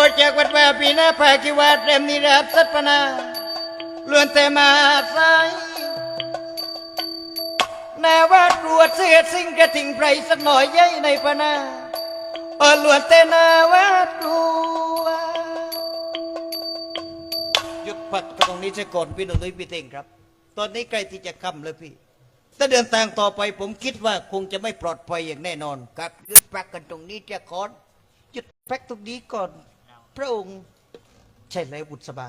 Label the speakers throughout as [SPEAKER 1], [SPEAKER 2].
[SPEAKER 1] ออกจากวัดว่าปีหน้าภาคิวาเต็มนิราชสัตปนาล้วนแต่มาใสนาว่าตรวจเสียสิ่งกระถิ่งไพรสักหน่อยยัยในปนาเออล้วนแต่นาว่าตรวหยุดพักตรงนี้ใช่ก่อนพี่หนุ่ยพี่เต่งครับ ตอนนี้ใกล้ที่จะค่ำแล้วพี่ถ้าเดินทางต่อไปผมคิดว่าคงจะไม่ปลอดภัยอย่างแน่นอน ครับหยุดพักกันตรงนี้จะก่อนหยุดพักตรงนี้ก่อน พระองค์ ใช่แล้วบุตรสบา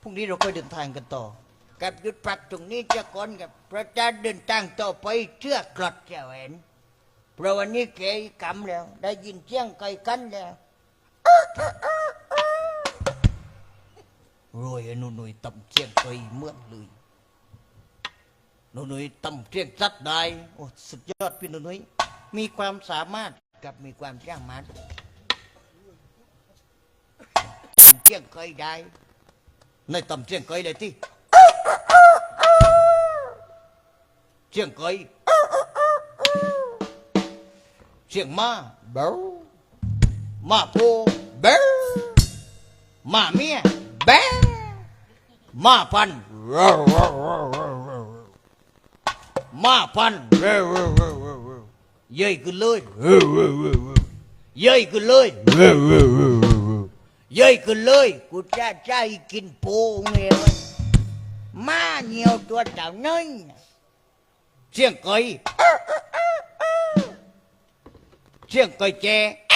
[SPEAKER 1] พรุ่งนี้เราก็เดินทางกันต่อ กับหยุดพักตรงนี้จะก่อนกับพระเจ้าเดินทางต่อไปเชื่อกลดเจ้าแหวนเพราะวันนี้แกกำแล้ว ได้ยินเสียงไก่กันแล้วรวยหนุ่หนุ่ยต่ำเสียงไก่เมื่อเลยหนูหนุ่ยตำเทียงจัดได้โอ้สุดยอดพี่หนูหนุ่ยมีความสามารถกับมีความสามารถตำเทียงเคยได้ในตำเทียงเคยเลยที่เชียงเคยเชียงมาเบลมาโพเบลมาเมียเบลมาพันมาพันเร็วเร็วเร็วเร็วเร็วเย้ยขึ้นเลยเร็วเร็วเร็วเร็วเย้ยขึ้นเลย Dơi cứ lời của cha cha kinh bố nghèo ma nhiều tua chảo nâng. Chuyện cười Chuyện cười che.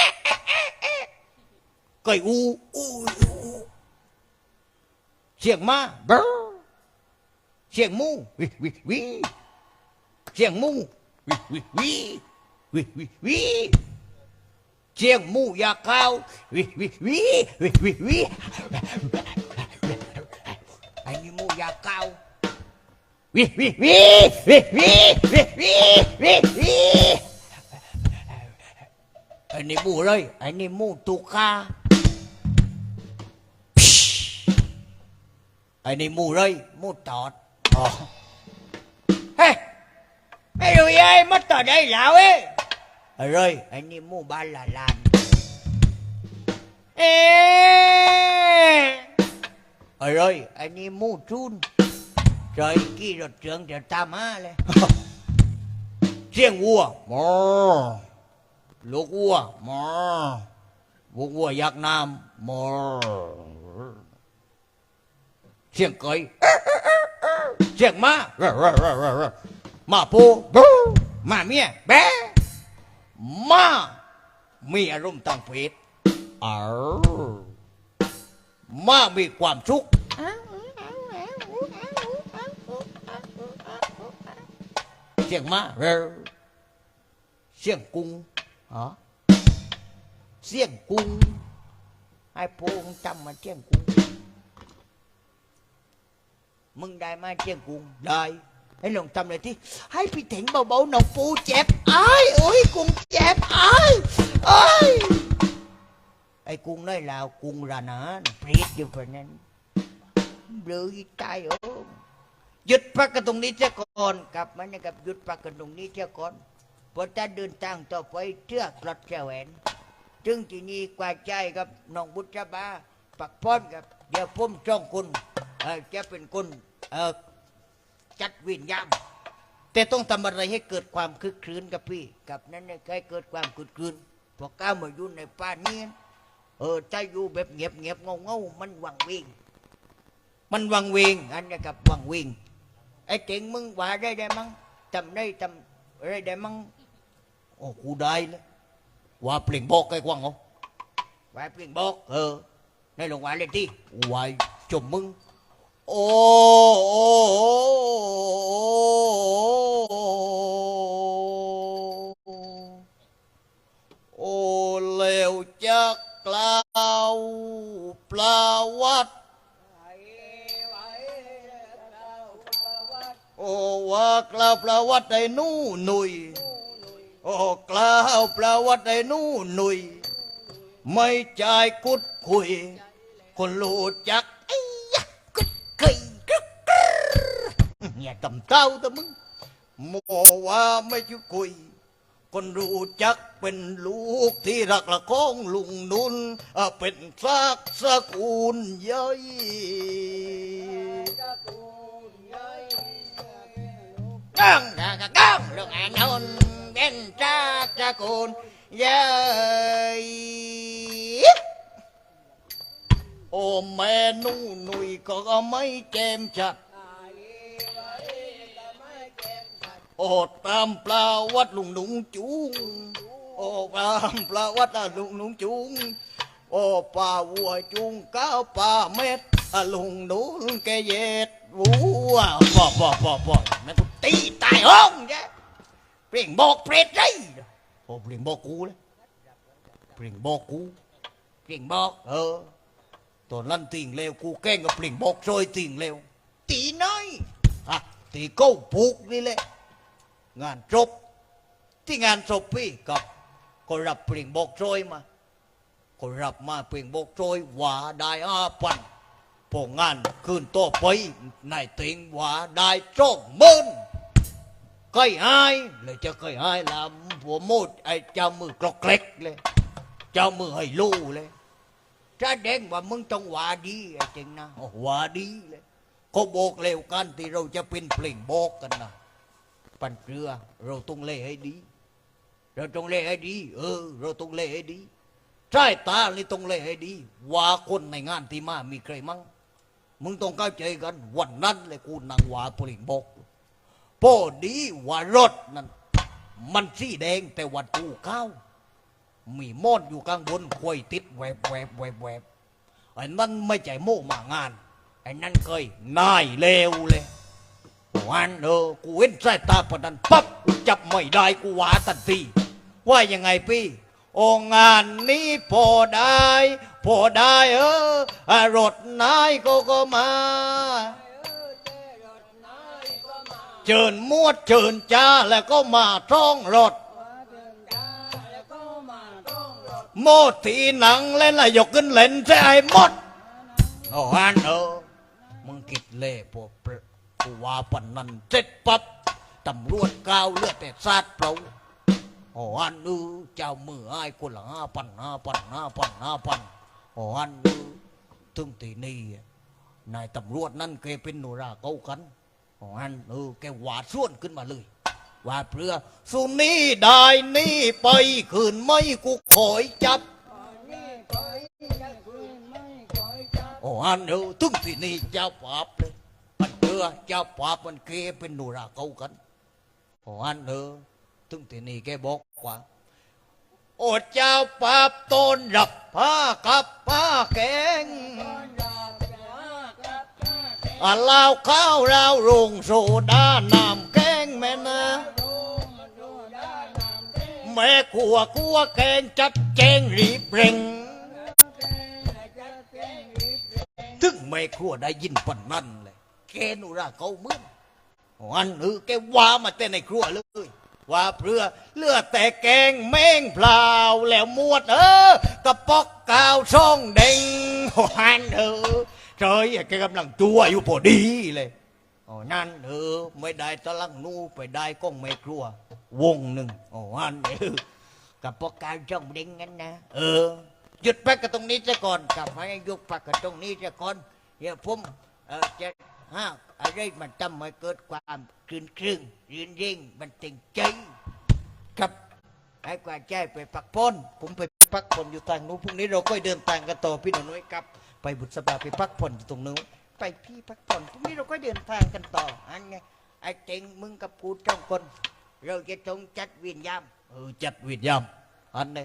[SPEAKER 1] Cười u. Chuyện ma. Brr Chuyện mu. Chuyện mu. Chuyện mu โป่งเงี้ยมาเหนียวตัวเจ้าน้อยเสียงไก่เสียงไก่แจ้ไก่อูอูอูเสียงมาเบ้ rồi anh em mua ba là làm. Ê! rồi anh em mua chun. Trời kia rồi trường trời ta má lên. Riêng vua mò. Luộc vua mò. Vua vua giặc nam mò. Riêng cưới. Riêng má. Mà bố mà mía bé. มามีอารมณ์ทางเพศอามามีความสุขเสียงมาเรอเสียงกุ้งอ๋อเสียงกุ้งไอ้พงจำมาเสียงกุ้งมึงได้มาเสียงกุ้งได้ ให้ลงทำเลยที่ให้พี่เถงเบาๆน้องปูเจ็บอ้ายโอ้ยกุ้งเจ็บอ้ายอ้ยไอ้กุ้งน้อยลาวกุ้งระนานเปรีดอยู่เพราะนั้นเบลอตายโอ้หยุดพักกันตรงนี้เสียก่อนกลับมาเนี่ยกับหยุดพักกันตรงนี้เสียก่อนพอจะเดินทางต่อไปเทือกกลดแก้วแหวนจึงที่นี่กว่าใจกับน้องบุตรบาปักป้อนกับเดี๋ยวผมจ้องคุณจะเป็นคนเออ จัดวิญญาณแต่ต้องทำอะไรให้เกิดความคึกคืนกับพี่ กับนั้นเนี่ยให้เกิดความคึกคืนพอก้าวมาอยู่ในป่านี้เออถ้าอยู่แบบเงียบเงียบๆเงาเงาๆมันวังเวงมันวังเวงอันนี้กับวังเวงไอ้เจ๋งมึงว่าได้ได้มั้งทำได้ทำอะไรได้มั้งโอ้กูได้เลยว่าเปล่งบอกไอ้กวางเหรอว่าเปล่งบอกเออในหลวงว่าเลยที่ว่าจมมึง โอ้โอ้โอ้เลวจักกล่าวปลาวัดโอ้ว่ากล่าวปลาวัดไอ้นู่หนุยโอ้กล่าวปลาวัดไอ้นู่หนุยไม่ใจกุดคุยคนรู้จัก làm tao tao mừng mò วไม่จุ chú cùi รู้จักเป็นลูกที่รักละก้องลุงนุนเป็นซากสกุลย่อยก้องกะก้องลุงอานนท์เป็นซากสกุลย่อยโอ้แม่นุ่นหนุ่ยก็ไม่เจมจัด อ้ตามปลาวัดลุงหนุงจุงโอ้ตามปลาวัดลุงหนุงจุงโอ้ป่าวัวจุงก้าวป่าเม็ดลุงหนุงแกเย็ดวัวบ่บ่บ่บ่แม่กูตีตายห้องแกเปล่งบอกเปรตเลยโอ้เปล่งบอกกูเลยเปล่งบอกกูเปล่งบอกเออตอนนั้นติ่งเลวกูแกล้งกับเปล่งบอกโซยติ่งเลวตีน้อยอะตีก้าปุกนี่แหละ งานจบที่งานศพพี่กับก็รับเปล่งบอกโซยมาก็รับมาเปล่งบอกโซยว่าได้อาปันพองานคืนต่อไปนายติงว่าได้จ้องเมินเคยหายเลยจะเคยหายลำหัวโมดไอ้เจ้ามือกรอกเล็กเลยเจ้ามือให้ลู่เลยถ้าเด้งว่ามึงต้องว่าดีไอ้จริงนะว่าดีเลยเขาบอกเร็วกันที่เราจะเป็นเปล่งบอกกันนะ ปันเรือ เราต้องเล่ให้ดี เราต้องเล่ให้ดี เออ เราต้องเล่ให้ดีใช่ตานี่ต้องเล่ให้ดี ว่าคนในงานที่มามีใครมั่งมึงต้องเข้าใจกันวันนั้นเลยกูนั่งว่าปริงบอกพอดีว่ารถนั้นมันสีแดงแต่วันกูเข้ามีมอดอยู่ข้างบนควยติดแวบแวบแวบแวบไอ้นั่นไม่ใจโม่มางานไอ้นั่นเคยนายเลวเลย วันเออกูเห็นสายตาปนนั้นปั๊บจับไม่ได้กูหวาทันทีว่ายังไงพี่โองานนี้พอได้พอได้เอออะรถนายก็ก็มาเชิญมวดเชิญจ้าแล้วก็มาท่องรถ โมดทีหนังเล่นละยกขึ้นเล่นใช่ไอ้หมดโอ้ฮันเออมึงคิดเล่พวก เปรกูว่าปันนั้นเสร็จปับตำรวจก้าวเลือดแต่ซาดเปล่าโอ้ฮันเออเจ้ามือไอ้คนละห้าพันห้าพันห้าพันห้าพันโอ้ฮันเออถึงตีนี้นายตำรวจนั่นแกเป็นหนูราเก้ากันโอ้ฮันเออแกหวาดส่วนขึ้นมาเลยว่าเพื่อสุนี้ได้นี่ไปคืนไม่กูคอยจับโอ้ฮันเออถึงที่นี่เจ้าปราบเลย มันเจอเจ้าปราบมันเกเป็นหนูราเก้ากันโอ้ฮันเออถึงที่นี่แกบอกว่าโอ้เจ้าปาบต้นรับผ้ากับผ้าแกงอาลาวข้าวราวโรงโซดาน้ำแกงแม่นะแม่ขัวขัวแกงจัดแจงรีบเร่งถึงแม่ครัวได้ยินปันนั่น แกนูราเขาเมื่อนวันเออแกว่ามาแต่ในครัวเลย ว่าเพื่อเลือดแต่แกงแมงเปล่าแล้วมวดเออกระปอกกาวช่องเด้งวันเออเฉยแกกำลังจัวอยู่พอดีเลยอ๋อนั่นเออไม่ได้ตะลังนูไปได้ก้องแม่ครัว วงหนึ่งอ๋อวันเออกระปอกกาวช่องเด้งงั้นนะ เออหยุดพักกันตรงนี้ซะก่อนกลับมาให้หยุดพักกันตรงนี้ซะก่อนเดี๋ยวผมเออจะ ห้าอะไรมันทำให้เกิดความคลื่นครึ่งยืนยิ่งมันติงใจครับให้กว่าใจไปพักผ่อนผมไปพักผ่อนอยู่ทางนู้นพรุ่งนี้เราก็เดินทางกันต่อพี่หนุ่ยครับไปบุษบาไปพักผ่อนอยู่ตรงนู้นไปพี่พักผ่อนพรุ่งนี้เราก็เดินทางกันต่ออันไงไอ้เจงมึงกับกูจ้องคน เราจะต้องจัดเวียนยามเออจัดเวียนยามอันนี้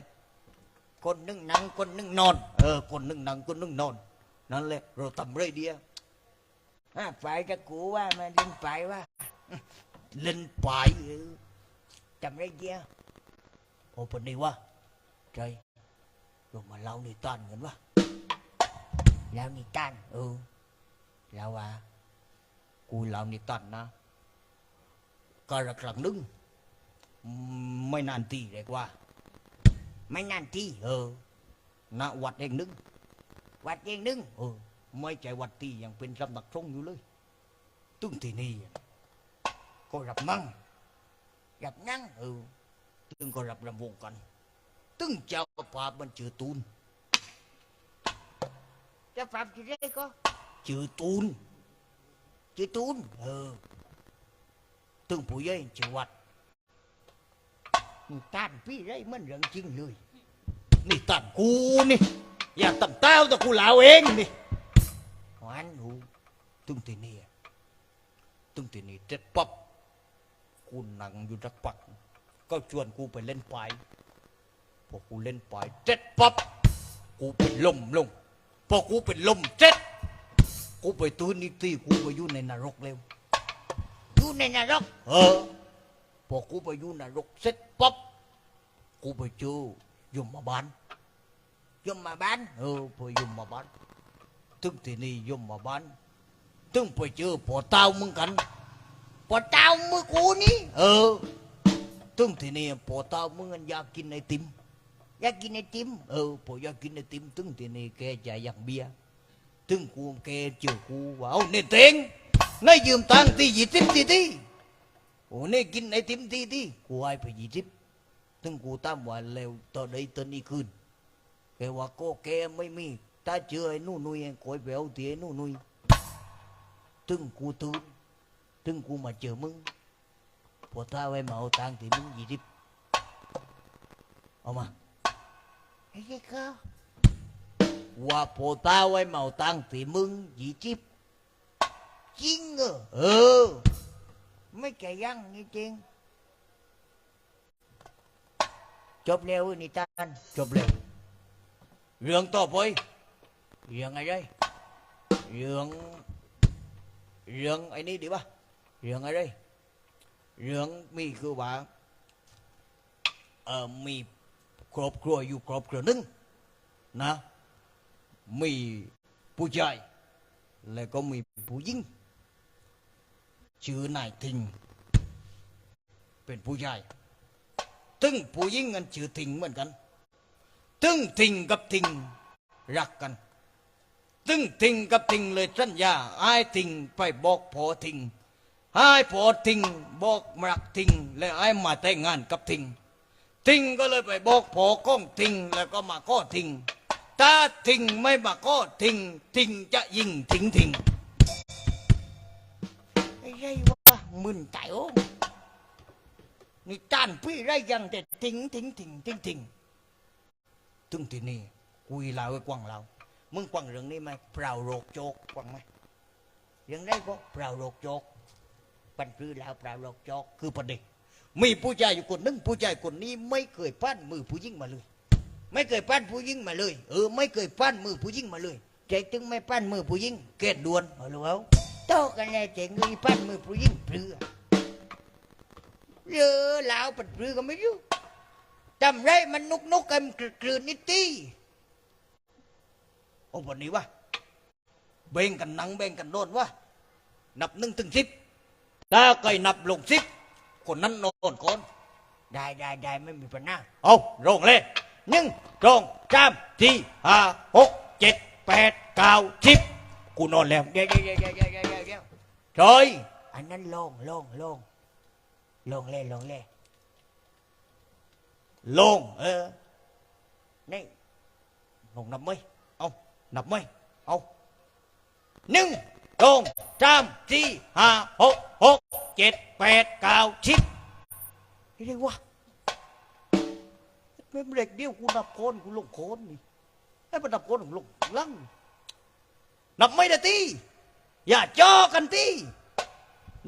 [SPEAKER 1] คนนึ่งนั่งคนนึ่งนอน เออคนนึ่งนั่งคนนึ่งนอน นั่นแหละเราทำไรเดียว อะไปจะกูว่ามาเล่นไปว่า เล่นไปเออทำไรเดียวโอ้ปนนี้วะใจเรามาเล่านิทานกันวะเล่านิทานเออเล่าว่ากูเล่านิทานนะก็ระครังนึงไม่นานทีเรียกว่า ไม่นานทีเออณวัดแห่งนึ่งวัดแห่งนึ่งเออ ไม่ใช่วัดที่ยังเป็นสำนักสงฆ์อยู่เลยตึงที่นี่ก็รับนั่งรับนั่งเออตึงก็รับรำวงกันตึงเจ้าป่าพมันชื่อตูน
[SPEAKER 2] จะปรับกี่ได้ก็
[SPEAKER 1] ชื่อตูนชื่อตูนเออตึงผู้ใหญ่ชื่อวัด
[SPEAKER 2] ต้านพี่ได้มันเรื่องจริงเลย
[SPEAKER 1] นี่ตันกูนี่อย่าตั้งเต้าแต่กูลาวเองนี่
[SPEAKER 2] หวานหู
[SPEAKER 1] ตึงทีนี่ตึงทีนี่เจ็ดปั๊บกูนั่งอยู่สักปักก็ชวนกูไปเล่นไปพอกูเล่นไปเจ็ดปั๊บกูเป็นลมลงพอกูเป็นลมเจ็ดกูไปตื้นนิตี้กูไปอยู่ในนรกเร็ว
[SPEAKER 2] อยู่ในนรก
[SPEAKER 1] เออพอกูไปอยู่นรกเสร็จปั๊บกูไปเจอยมมาบ้าน
[SPEAKER 2] ยมมาบ้าน
[SPEAKER 1] เออพอยมมาบ้าน ตึงที่นี่ยมมาบ้านตึงไปเจอพ่อเต้ามึงกัน
[SPEAKER 2] ปวดเต้ามือกูนี่
[SPEAKER 1] เออตึงที่นี่พ่อเต้ามึงอันอยากกินไอติม
[SPEAKER 2] อยากกินไอติม
[SPEAKER 1] เออพออยากกินไอติมตึงที่นี่แกจะอยากเบียร์ตึงกูแกเจอกูว่าเอาเนี่ยเต็งนายยืมตังค์ที่ยี่สิบทีทีโอ้เนี่ยกินไอติมทีทีกูให้ไปยี่สิบตึงกูตามว่าแล้วตอนใดตอนนี้คืนแกว่าก็แกไม่มี ถ้าเจอไอ้นู่นนุยคอยไปเอาที่ไอ้นู่นนุยตึงกูตื่นตึงกูมาเจอมึงพอถ้าไว้มาเอาตังค์ที่มึงยี่สิบเอามา
[SPEAKER 2] ไอ้เจ้าก็
[SPEAKER 1] ว่าพอตาไว้เมาตังที่มึงยี่จิบ
[SPEAKER 2] จริงเหรอ
[SPEAKER 1] เออ
[SPEAKER 2] ไม่แก่ยังนี่จริง
[SPEAKER 1] จบแล้วนี่ตานจบแล้วเรื่องต่อไป เรื่องอะไรเรื่องเรื่องไอ้นี่ดีป่ะเรื่องอะไรเรื่องมีคือว่าเออมีครอบครัวอยู่ครอบครัวหนึงนะมีผู้ชายแล้วก็มีผู้หญิงชื่อนายทิงเป็นผู้ชายตึงผู้หญิงกันชื่อทิงเหมือนกันตึงทิงกับทิงรักกัน ตึงทิงกับทิงเลยสัญญาไอ้ายทิงไปบอกพอทิงไอ้ายพอทิงบอกรักทิงและไอ้ายมาแต่งงานกับทิงทิงก็เลยไปบอกพอก้องทิงแล้วก็มาก้อทิงถ้าทิงไม่มาก้อทิงทิงจะยิงทิงทิง
[SPEAKER 2] ไอ้ไรวะมึนใจโอ้นี่ต้านพี่ไรยังแต่ทิ้งทิ้งทิ้งทิ้งทิ้ง
[SPEAKER 1] ตึงที่นี่คุยลาวไว้กว้างเรา มึงกว้างเรื่องนี้ไหมเปล่าโรคโจกกว้างไหม
[SPEAKER 2] ยังได้ก็
[SPEAKER 1] เปล่าโรคโจก
[SPEAKER 2] ปันปรือแล้วเปล่าหรอกจก
[SPEAKER 1] คือประเด็นมีผู้ชายอยู่คนหนึงผู้ชายคนนี้ไม่เคยปั้นมือผู้หญิงมาเลย
[SPEAKER 2] ไม่เคยปั้นผู้หญิงมาเลย
[SPEAKER 1] เออไม่เคยปั้นมือผู้หญิงมาเลย
[SPEAKER 2] ใจตึงไม่ปั้นมือผู้หญิง
[SPEAKER 1] เกตดวน
[SPEAKER 2] เอาลูกเอาโตกันแล้วเจ๋งเลยปั้นมือผู้หญิงเปลือเรือลาวปันปรือก็ไม่รู้จำไรมันนุกนุกกันกลืนนิตี้
[SPEAKER 1] อ้วันนี้วะเบ่งกันหนังเบ่งกันโดนวะนับหนึ่งถึงสิบถ้าใครนับลงสิบคนนั้นโดนก่อน
[SPEAKER 2] ได้ได้ได้ไม่มีปัญหา
[SPEAKER 1] เอาโรงเลยหนึ่งสองสามสี่ห้าหกเจ็ดแปดเก้าสิบกูนอนแล้ว
[SPEAKER 2] เดี๋ยวเดี๋ยวเดี๋ยวเดี๋ยวเดี๋ยวเดี๋ยวเดี๋ยว
[SPEAKER 1] เฮ้ย
[SPEAKER 2] อันนั้นโลงโลงโลงโลงเล่โลงเล่
[SPEAKER 1] ลงเออ
[SPEAKER 2] นี่
[SPEAKER 1] ลงนับไหมเอา นับไหมเอาหนึ่งสองสามสี่ห้าหกหกเจ็ดแปดเก้าสิบ
[SPEAKER 2] เรียกว่าไม่เด็กเดียวกูนับคนกูลงคนนี่ไอ้มันนับคนของลงลัง
[SPEAKER 1] นับไม่ได้ตีอย่าจอกันตี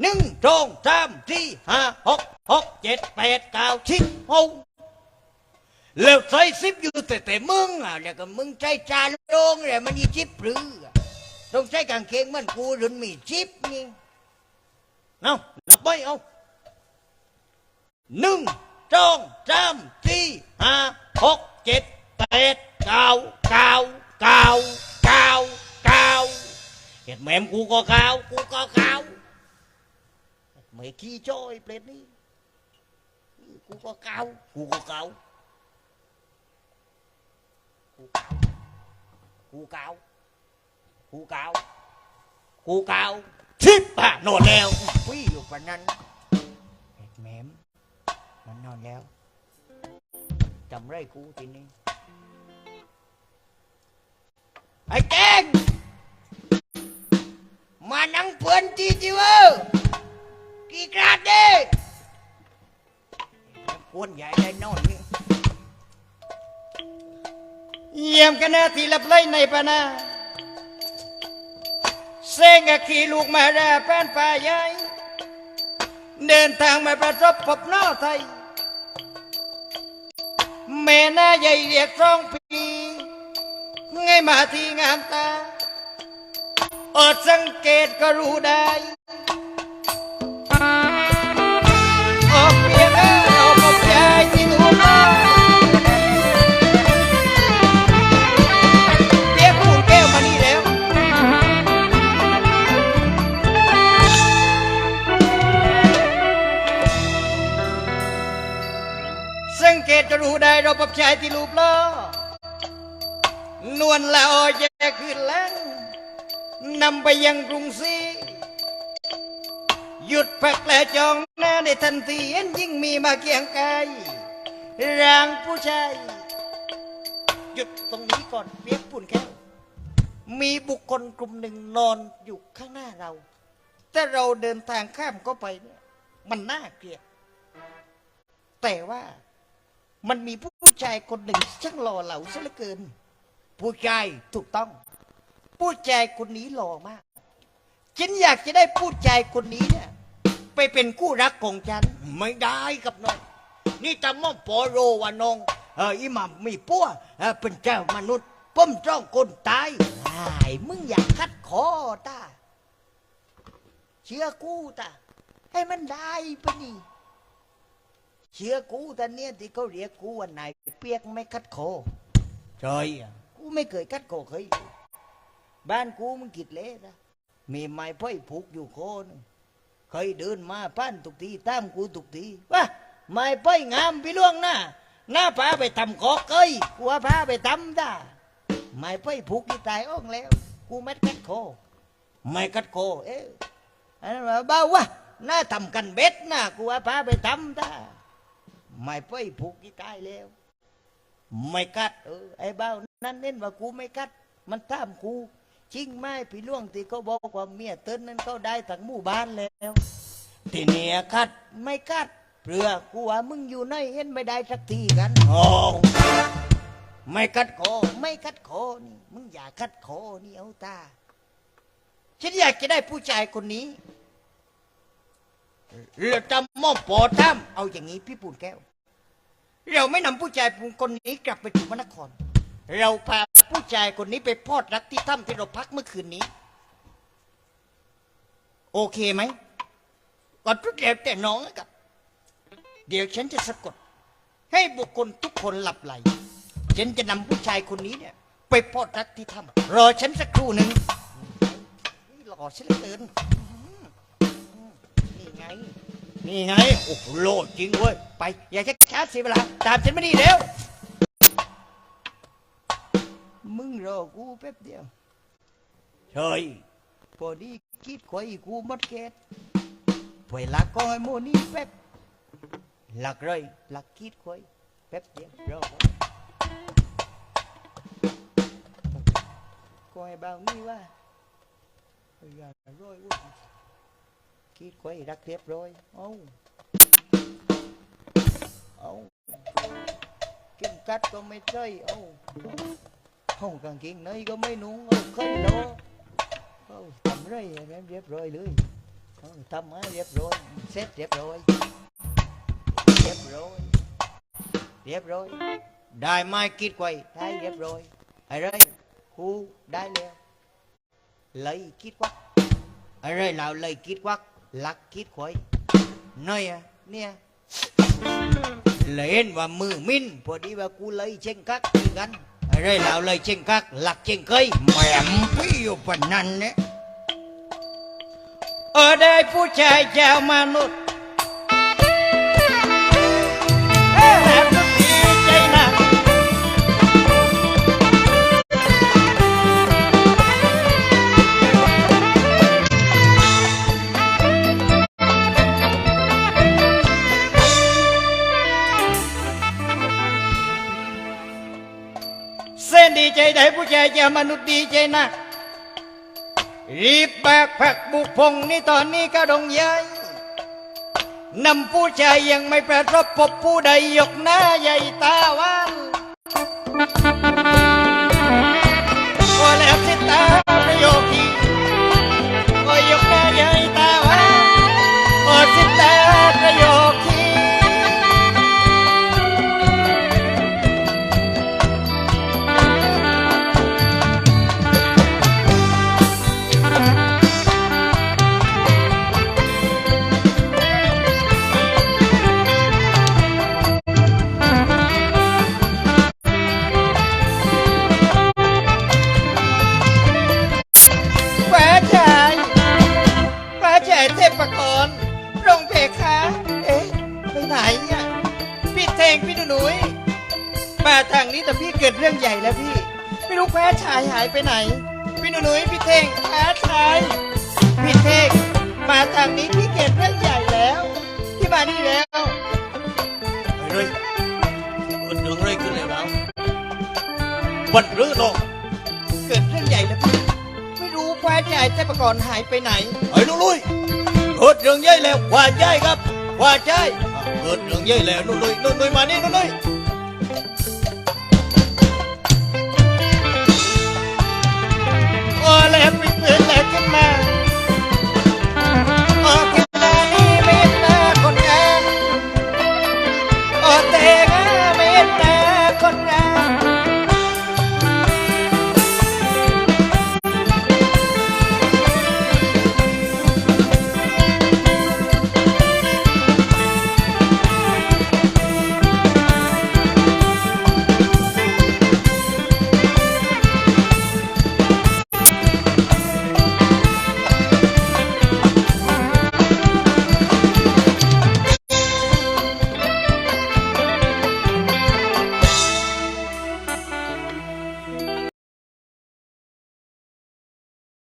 [SPEAKER 1] หนึ่งสองสามสี่ห้าหกหกเจ็ดแปดเก้าสิบเอา แล้วใส่สิบอยู่แต่แต่มึงอะ
[SPEAKER 2] แล้วก็มึงใจจาโลงเลยมันยีจิบหรือต้องใช้กางเกงมันกูหรือมีจิบนี่
[SPEAKER 1] เอานับไปเอาหนึ่งสองสามสี่ห้าหกเจ็ดแปดเก้าเก้าเก้าเก้าเก้าเห็ดแม่มกูก็เก้ากูก็เก้า
[SPEAKER 2] ไม่ขี้จ้อยเปรตนี่กูก็เก้า
[SPEAKER 1] กูก็เก้า
[SPEAKER 2] กูเกากูเกา
[SPEAKER 1] กูเกาสิบอะโนดแล้ว
[SPEAKER 2] พี่อยู่ปานนั้นเห็ดแหมมมันนอนแล้วจำไรกูทีนี้ไอ้แกงมานั่งเพื่อนทีจิเวอกี่กราดเด้กวนใหญ่ได้นอนนี่
[SPEAKER 3] เยี่ยมกันนะที่ลับไล่ในปะนาเซงกขี่ลูกมาราแป้นป่าใหญ่เดินทางมาประสบพบหน้าไทยแม่น่าใหญ่เรียกร้องพีไงมาที่งามตาอดสังเกตก็รู้ได้ เราปรับชายที่รูปล้อนวลละออแยกขึ้นแล้วนำไปยังกรุงศรีหยุดพักและจองหน้าในทันทีเห็นยิ่งมีมาเคียงกายร่างผู้ชาย หยุดตรงนี้ก่อนเปียกปุ่นแก้วมีบุคคลกลุ่มหนึ่งนอนอยู่ข้างหน้าเรา แต่เราเดินทางข้ามก็ไปเนี่ยมันน่าเกลียดแต่ว่า มันมีผู้ชายคนหนึ่งช่างหล่อเหลาซะเหลือเกิน ผู้ชายถูกต้อง ผู้ชายคนนี้หล่อมากฉันอยากจะได้ผู้ชายคนนี้เนี่ย ไปเป็นคู่รักของฉัน
[SPEAKER 2] ไม่ได้กับน้อง นี่ตามอปอโรวะน้องเอออีหมัมมีปัวเออเป็นเจ้ามนุษย์ป้มจ้องคนตาย
[SPEAKER 1] ไอ้มึงอยากคัดคอตาเชื่อกู้ตาให้มันได้ปะนี่ เชื่อกูแต่เนี่ยที่เขาเรียกกูว่านายเปียกไม่คัดคอ
[SPEAKER 2] ใช่อะ
[SPEAKER 1] กูไม่เคยคัดคอเคยเลยบ้านกูมึงกิดเละนะมีไม้ไผ่ผูกอยู่โคนงเคยเดินมาป้านทุกทีตามกูทุกทีว่าไม้ไผ่งามพี่ล่วงหน้าหน้าพาไปทำขอเคยกูว่าพาไปทำได้ไม้ไผ่ผูกที่ตายอ่องแล้ว กูไม่คัดคอ
[SPEAKER 2] ไม่กัดโก
[SPEAKER 1] เอ๊ะอันนั้นว่าเบ้าวะน่าทำกันเบ็ดนะกูว่าพาไปทำท่า ไม่ไปผูกที่ตายแล้ว ไม่กัด เออไอ้เบ้านั่นเน้นว่ากูไม่กัด มันตามกูจริงไหมพี่ล่วงที่เขาบอกว่าเมียเติ้นนั้นเขาได้ทั้งหมู่บ้านแล้ว
[SPEAKER 2] ทีเนี้ยกัด
[SPEAKER 1] ไม่กัดเปลือกูว่ามึงอยู่ไหนเห็นไม่ได้สักทีกัน
[SPEAKER 2] โอ้ไม่กัดโก
[SPEAKER 1] ไม่กัดคอนี่มึงอย่ากัดคอนี่เอาตา
[SPEAKER 2] ฉันอยากจะได้ผู้ชายคนนี้เราจะมอบปอถ้
[SPEAKER 1] เอาอย่างนี้พี่ปูนแก้ว
[SPEAKER 2] เราไม่นำผู้ชายคนนี้กลับไปถึงพระนคร เราพาผู้ชายคนนี้ไปพอดรักที่ถ้ำที่เราพักเมื่อคืนนี้ โอเคไหมก่อนทุกแล้วแต่น้องนะครับ เดี๋ยวฉันจะสะกด ให้บุคคลทุกคนหลับไหล ฉันจะนำผู้ชายคนนี้เนี่ย ไปพอดรักที่ถ้ำรอฉันสักครู่หนึ่ง
[SPEAKER 1] นี่หล่อเสียเหลือเกินนี่ไง
[SPEAKER 2] นี่ไง โอ้โหโลดจริงเว้ย ไป อย่าชักช้าเสียเวลา ตามฉันมานี่เร็ว
[SPEAKER 1] มึงรอกูแป๊บเดียว
[SPEAKER 2] เฮ้ย
[SPEAKER 1] พอดีคิดควายกูหมดเกตไปลักก็ให้โมนี่แป๊บ
[SPEAKER 2] หลักเลย
[SPEAKER 1] ลักคิดควายแป๊บเดียวรอก็ให้เบานี่ว่าเฮ้ยอย่าร้อยเว้ยคิดควายรักเรียบร้อยเอาเอากิน กัดก็ไม่ใช่เอาเอากางเกงในก็ไม่นุ่งเอาขึ้นโลเอาทำไรแม่เรียบร้อยเลยเอาทำมาเรียบ
[SPEAKER 2] หม่คิดไว้
[SPEAKER 1] ได้เรียบร้อยอะไรครูได้แล้วเลยคิดว่า
[SPEAKER 2] อะไรเราเลยคิดว่า
[SPEAKER 1] ลักคิดควย
[SPEAKER 2] น้อยอะ
[SPEAKER 1] เนี่ย
[SPEAKER 2] เลยเห็นว่ามือมิน
[SPEAKER 1] พอดีว่ากูเลยเช่งกักที่กัน
[SPEAKER 2] อะไรเราเลยเช่งกักหลักเช่งเคยแหมมพี่อยู่ปนนั้นเนี่ย
[SPEAKER 3] เออได้ผู้ชายเจ้ามนุษย์เอ้ยแอ ใจะมนุษย์ดีใจนะรีบแบกแพกบุกพงนี่ตอนนี้ก็ดงยายนำผู้ชายยังไม่ประรบพบผู้ใดยกหน้าใหญ่ตาหวาน พี่เทงพี่หนูหนุยมาทางนี้แต่พี่เกิดเรื่องใหญ่แล้วพี่ ไม่รู้ฟ้าชายหายไปไหน พี่หนูหนุยพี่เทงฟ้าชายพี่เทงมาทางนี้พี่เกิดเรื่องใหญ่แล้วพี่มานี่แล้ว
[SPEAKER 2] ไอ้เลยเกิดเรื่องอะไรขึ้นเลยแล้ววันเรือน้อง
[SPEAKER 3] เกิดเรื่องใหญ่แล้วพี่ไม่รู้ฟ้าชายเทพกรหายไปไหน
[SPEAKER 2] ไอ้นุ่ลุยเกิดเรื่องใหญ่แล้วว่าใช่ครับว่าใช่อะ เกิดเรื่องใหญ่แล้วนุ่นนุ่ยนุ่นนุ่ยมานี่นุ่นนุ่ย